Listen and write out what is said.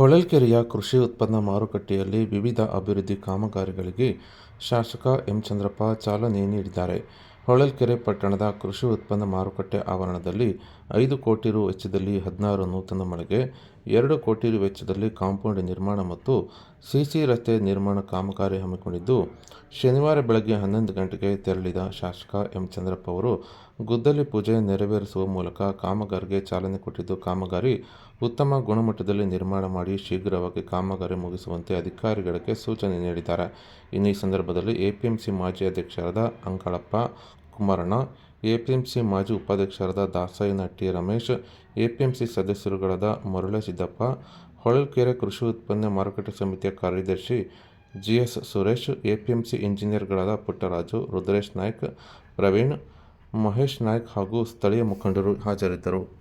ಹೊಳಲ್ಕೆರೆಯ ಕೃಷಿ ಉತ್ಪನ್ನ ಮಾರುಕಟ್ಟೆಯಲ್ಲಿ ವಿವಿಧ ಅಭಿವೃದ್ಧಿ ಕಾಮಗಾರಿಗಳಿಗೆ ಶಾಸಕ ಎಂ. ಚಂದ್ರಪ್ಪ ಚಾಲನೆ ನೀಡಿದ್ದಾರೆ. ಹೊಳಲ್ಕೆರೆ ಪಟ್ಟಣದ ಕೃಷಿ ಉತ್ಪನ್ನ ಮಾರುಕಟ್ಟೆ ಆವರಣದಲ್ಲಿ ಐದು ಕೋಟಿ ರು. ವೆಚ್ಚದಲ್ಲಿ ಹದಿನಾರು ನೂತನ ಮಳಿಗೆ, ಎರಡು ಕೋಟಿ ರು. ವೆಚ್ಚದಲ್ಲಿ ಕಾಂಪೌಂಡ್ ನಿರ್ಮಾಣ ಮತ್ತು ಸಿಸಿ ರಸ್ತೆ ನಿರ್ಮಾಣ ಕಾಮಗಾರಿ ಹಮ್ಮಿಕೊಂಡಿದ್ದು, ಶನಿವಾರ ಬೆಳಗ್ಗೆ ಹನ್ನೊಂದು ಗಂಟೆಗೆ ತೆರಳಿದ ಶಾಸಕ ಎಂ. ಚಂದ್ರಪ್ಪ ಅವರು ಗುದ್ದಲಿ ಪೂಜೆ ನೆರವೇರಿಸುವ ಮೂಲಕ ಕಾಮಗಾರಿಗೆ ಚಾಲನೆ ಕೊಟ್ಟಿದ್ದು, ಕಾಮಗಾರಿ ಉತ್ತಮ ಗುಣಮಟ್ಟದಲ್ಲಿ ನಿರ್ಮಾಣ ಮಾಡಿ ಶೀಘ್ರವಾಗಿ ಕಾಮಗಾರಿ ಮುಗಿಸುವಂತೆ ಅಧಿಕಾರಿಗಳಿಗೆ ಸೂಚನೆ ನೀಡಿದ್ದಾರೆ. ಇನ್ನು ಈ ಸಂದರ್ಭದಲ್ಲಿ ಎಪಿಎಂಸಿ ಮಾಜಿ ಅಧ್ಯಕ್ಷರಾದ ಅಂಕಾಳಪ್ಪ ಕುಮಾರಣ್ಣ, ಎಪಿಎಂಸಿ ಮಾಜಿ ಉಪಾಧ್ಯಕ್ಷರಾದ ದಾಸಯ್ಯನ ಟಿ. ರಮೇಶ್, ಎಪಿಎಂಸಿ ಸದಸ್ಯರುಗಳಾದ ಮರುಳಸಿದ್ದಪ್ಪ, ಹೊಳಲ್ಕೆರೆ ಕೃಷಿ ಉತ್ಪನ್ನ ಮಾರುಕಟ್ಟೆ ಸಮಿತಿಯ ಕಾರ್ಯದರ್ಶಿ ಜಿ. ಎಸ್. ಸುರೇಶ್, ಎಪಿಎಂಸಿ ಇಂಜಿನಿಯರ್ಗಳಾದ ಪುಟ್ಟರಾಜು, ರುದ್ರೇಶ್ ನಾಯ್ಕ್, ಪ್ರವೀಣ್, ಮಹೇಶ್ ನಾಯ್ಕ್ ಹಾಗೂ ಸ್ಥಳೀಯ ಮುಖಂಡರು ಹಾಜರಿದ್ದರು.